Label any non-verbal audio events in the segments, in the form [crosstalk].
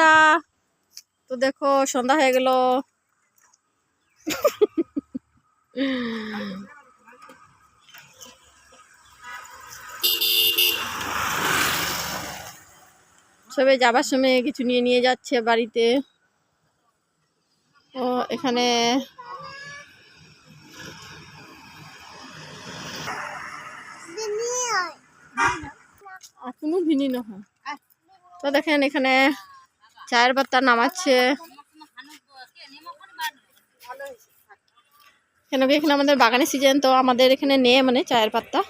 বন্ধুরা তো দেখো সন্ধ্যা হয়ে গেল। সবে যাবার সময় কিছু নিয়ে নিয়ে যাচ্ছে বাড়িতে। তো এখানে এখনও ভিনি নহয় তো দেখেন এখানে চায়ের পাতা নামাচ্ছে। কেন কি এখানে আমাদের বাগানের সিজন তো আমাদের এখানে নেই মানে চায়ের পাত্তা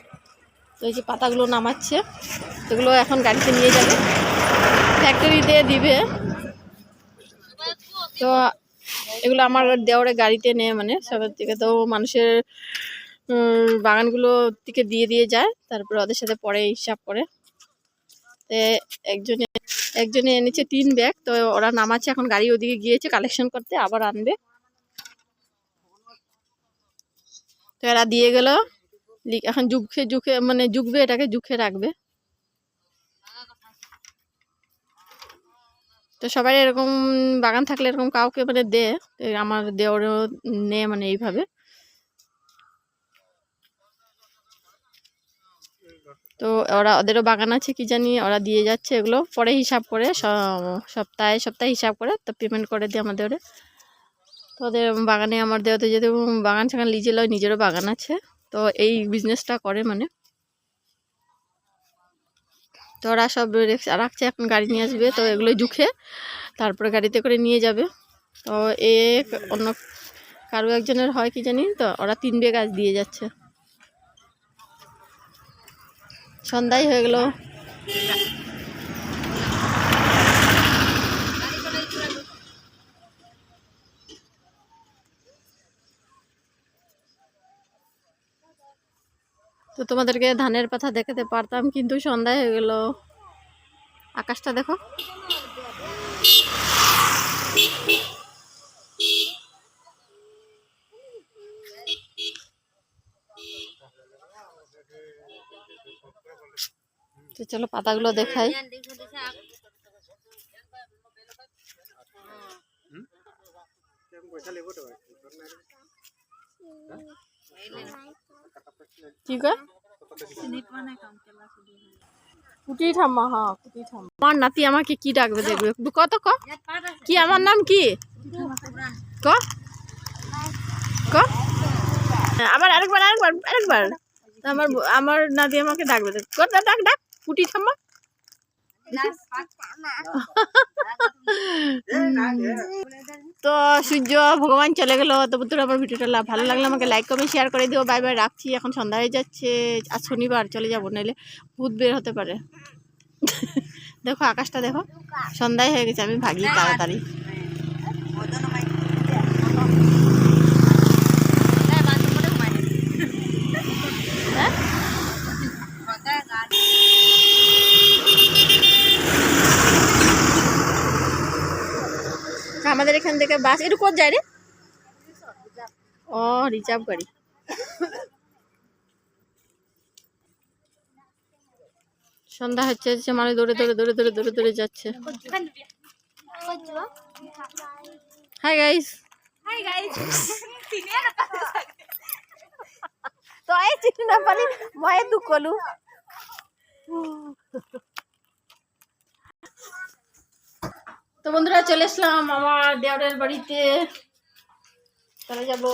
তো এই যে পাতাগুলো নামাচ্ছে, এগুলো এখন গাড়িতে নিয়ে যাবে। ফ্যাক্টরিতে দিবে। তো এগুলো আমার দেওয়ারে গাড়িতে নেয় মানে সবার থেকে। তো মানুষের বাগানগুলো থেকে দিয়ে দিয়ে যায়, তারপরে ওদের সাথে পরে হিসাব করে। একজনে একজনে এনেছে তিন ব্যাগ, তো ওরা নামাচ্ছে এখন গাড়ি ওদিকে গিয়েছে কালেকশন করতে, আবার আনবে। তো এরা দিয়ে গেল এখন জুখে জুখে মানে জুখবে এটাকে জুখে রাখবে। তো সবাই এরকম বাগান থাকলে এরকম কাউকে মানে দে আমার দেওয়ারও নে মানে এইভাবে। তো ওরা, ওদেরও বাগান আছে, কি জানি, ওরা দিয়ে যাচ্ছে এগুলো। পরে হিসাব করে সপ্তাহে সপ্তাহে হিসাব করে, তো পেমেন্ট করে দিয়ে আমাদের ওরে। তো ওদের বাগানে আমার দেওয়াতে যেহেতু বাগান ছাগান লিজে লয় নিজেরও বাগান আছে। তো এই বিজনেসটা করে মানে। তো ওরা সব রেখ- রাখছে, এখন গাড়ি নিয়ে আসবে। তো এগুলো জুখে তারপরে গাড়িতে করে নিয়ে যাবে। তো এ, অন্য কারও একজনের হয় কি জানি, তো ওরা তিন বেগ গাছ দিয়ে যাচ্ছে। সন্ধ্যায় হয়ে গেল। তো তোমাদেরকে ধানের পাতা দেখাতে পারতাম, কিন্তু সন্ধ্যায় হয়ে গেল। আকাশটা দেখো। তো চলো পাতাগুলো দেখাই। কি কুটি ঠাম্মা হ্যাঁ আমার নাতি আমাকে কি ডাকবে দেখবে? একটু কত ক। কি, আমার নাম কি? ক? ক? আবার আরেকবার আরেকবার আরেকবার। আমার আমার নাতি আমাকে ডাকবে কত ডাক ডাক। কুটি ঠাম্মা তো সূর্য ভগবান চলে গেল তো বন্ধুরা আমার ভিডিওটা ভালো লাগল আমাকে লাইক কমেন্ট শেয়ার করে দিও বাই বাই রাখছি এখন সন্ধ্যা হয়ে যাচ্ছে আর শনিবার চলে যাব নাহলে ভূত বের হতে পারে দেখো আকাশটা দেখো সন্ধ্যায় হয়ে গেছে আমি ভাগি তাড়াতাড়ি আমাদের এখান থেকে বাস একটু কোথ যায় রে? ও রিজার্ভ গাড়ি। সন্ধ্যা হচ্ছে যে মানুষ দৌড়ে দৌড়ে দৌড়ে দৌড়ে দৌড়ে দৌড়ে যাচ্ছে। হাই গাইস [laughs] তো এই চিনি না পারি ভয়ে দুঃখ তো বন্ধুরা চলে আসলাম আমার দেওয়ারের বাড়িতে। চলে যাব।